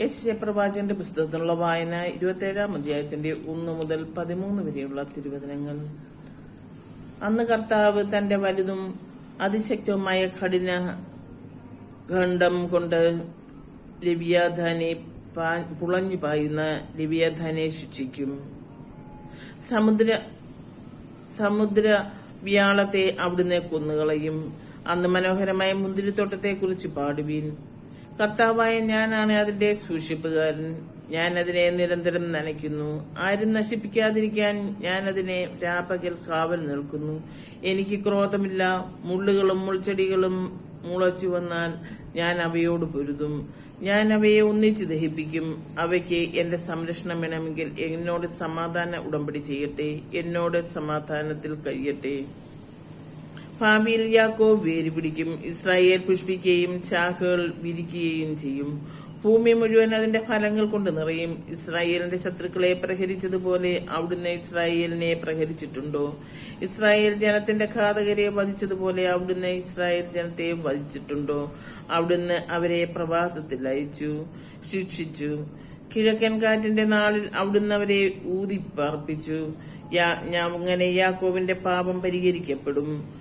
യേശയ പ്രവാചകന്റെ പുസ്തകത്തിലുള്ള വായന ഇരുപത്തേഴാം അധ്യായത്തിന്റെ ഒന്ന് മുതൽ പതിമൂന്ന് വരെയുള്ള തിരുവചനങ്ങൾ. അന്ന് കർത്താവ് തന്റെ വലുതും അതിശക്തവുമായ കഠിന ഖണ്ഡം കൊണ്ട് ലിവ്യാധാനെ പുളഞ്ഞു പായുന്ന ലിവ്യാധാനെ ശിക്ഷിക്കും. സമുദ്ര സമുദ്ര വ്യാളത്തെ അവിടുന്ന് കൊന്നുകളയും. അന്ന് മനോഹരമായ മുന്തിരിത്തോട്ടത്തെ കുറിച്ച് പാടുവീൻ. കർത്താവായ ഞാനാണ് അതിന്റെ സൂക്ഷിപ്പുകാരൻ. ഞാൻ അതിനെ നിരന്തരം നനയ്ക്കുന്നു. ആരും നശിപ്പിക്കാതിരിക്കാൻ ഞാൻ അതിനെ രാപകൽ കാവൽ നിൽക്കുന്നു. എനിക്ക് ക്രോധമില്ല. മുള്ളുകളും മുൾച്ചെടികളും മുളച്ചു വന്നാൽ ഞാൻ അവയോട് പൊരുതും. ഞാൻ അവയെ ഒന്നിച്ച് ദഹിപ്പിക്കും. അവയ്ക്ക് എന്റെ സംരക്ഷണം വേണമെങ്കിൽ എന്നോട് സമാധാന ഉടമ്പടി ചെയ്യട്ടെ. എന്നോട് സമാധാനത്തിൽ കഴിയട്ടെ. ഭാവിയിൽ യാക്കോബ് വേര് പിടിക്കും. ഇസ്രായേൽ പുഷ്പിക്കുകയും ശാഖകൾ വിരിക്കുകയും ചെയ്യും. ഭൂമി മുഴുവൻ അതിന്റെ ഫലങ്ങൾ കൊണ്ട് നിറയും. ഇസ്രായേലിന്റെ ശത്രുക്കളെ പ്രഹരിച്ചതുപോലെ അവിടുന്ന് ഇസ്രായേലിനെ പ്രഹരിച്ചിട്ടുണ്ടോ? ഇസ്രായേൽ ജനത്തിന്റെ ഘാതകരെ വധിച്ചതുപോലെ അവിടുന്ന് ഇസ്രായേൽ ജനത്തെ വധിച്ചിട്ടുണ്ടോ? അവിടുന്ന് അവരെ പ്രവാസത്തിൽ അയച്ചു ശിക്ഷിച്ചു. കിഴക്കൻ കാറ്റിന്റെ നാളിൽ അവിടുന്ന് അവരെ ഊതിപ്പാർപ്പിച്ചു. അങ്ങനെ യാക്കോവിന്റെ പാപം പരിഹരിക്കപ്പെടും.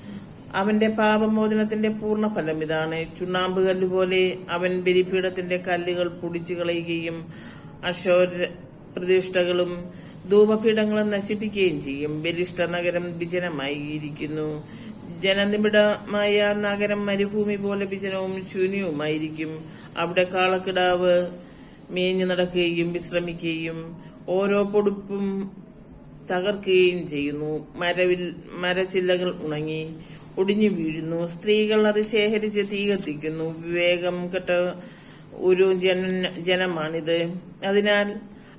അവന്റെ പാപമോചനത്തിന്റെ പൂർണ ഫലം ഇതാണ്. ചുണ്ണാമ്പ് കല്ലുപോലെ അവൻ ബലിപീഠത്തിന്റെ കല്ലുകൾ പൊടിച്ചു കളയുകയും അശോര പ്രതിഷ്ഠകളും ധൂപപീഠങ്ങളും നശിപ്പിക്കുകയും ചെയ്യും. ബലിഷ്ഠ നഗരം വിജനമായിരിക്കുന്നു. ജനനിബിഡമായ നഗരം മരുഭൂമി പോലെ വിജനവും ശൂന്യവുമായിരിക്കും. അവിടെ കാളക്കിടാവ് മേഞ്ഞു നടക്കുകയും വിശ്രമിക്കുകയും ഓരോ പൊടുപ്പും തകർക്കുകയും ചെയ്യുന്നു. മരവിൽ മരച്ചില്ലകൾ ഉണങ്ങി ഒടിഞ്ഞു വീഴുന്നു. സ്ത്രീകൾ അത് ശേഖരിച്ച് തീ കത്തിക്കുന്നു. വിവേകം കെട്ട ഒരു ജന ജനമാണിത്. അതിനാൽ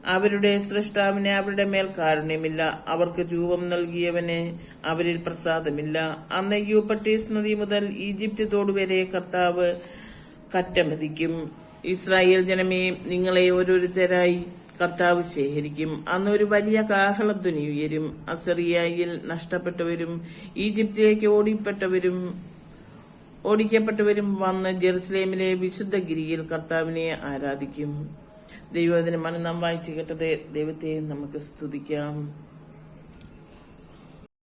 അവരുടെ സൃഷ്ടാവിന് അവരുടെ മേൽ കാരുണ്യമില്ല. അവർക്ക് രൂപം നൽകിയവന് അവരിൽ പ്രസാദമില്ല. അന്ന് യൂപ്പട്ടീസ് നദി മുതൽ ഈജിപ്ത് തോട് വരെ കർത്താവ് കറ്റമതിക്കും. ഇസ്രായേൽ ജനമേ നിങ്ങളെ ഓരോരുത്തരായി കർത്താവ് ശേഖരിക്കും. അന്ന് ഒരു വലിയ കാഹളധ്വനി ഉയരും അസറിയായിൽ നഷ്ടപ്പെട്ടവരും ഈജിപ്തിലേക്ക് ഓടിപ്പെട്ടവരും ഓടിക്കപ്പെട്ടവരും വന്ന് ജെറുസലേമിലെ വിശുദ്ധ ഗിരിയിൽ കർത്താവിനെ ആരാധിക്കും. ദൈവദിനമാണ് നാം വായിച്ചു കേട്ടത് ദൈവത്തെ നമുക്ക് സ്തുതിക്കാം.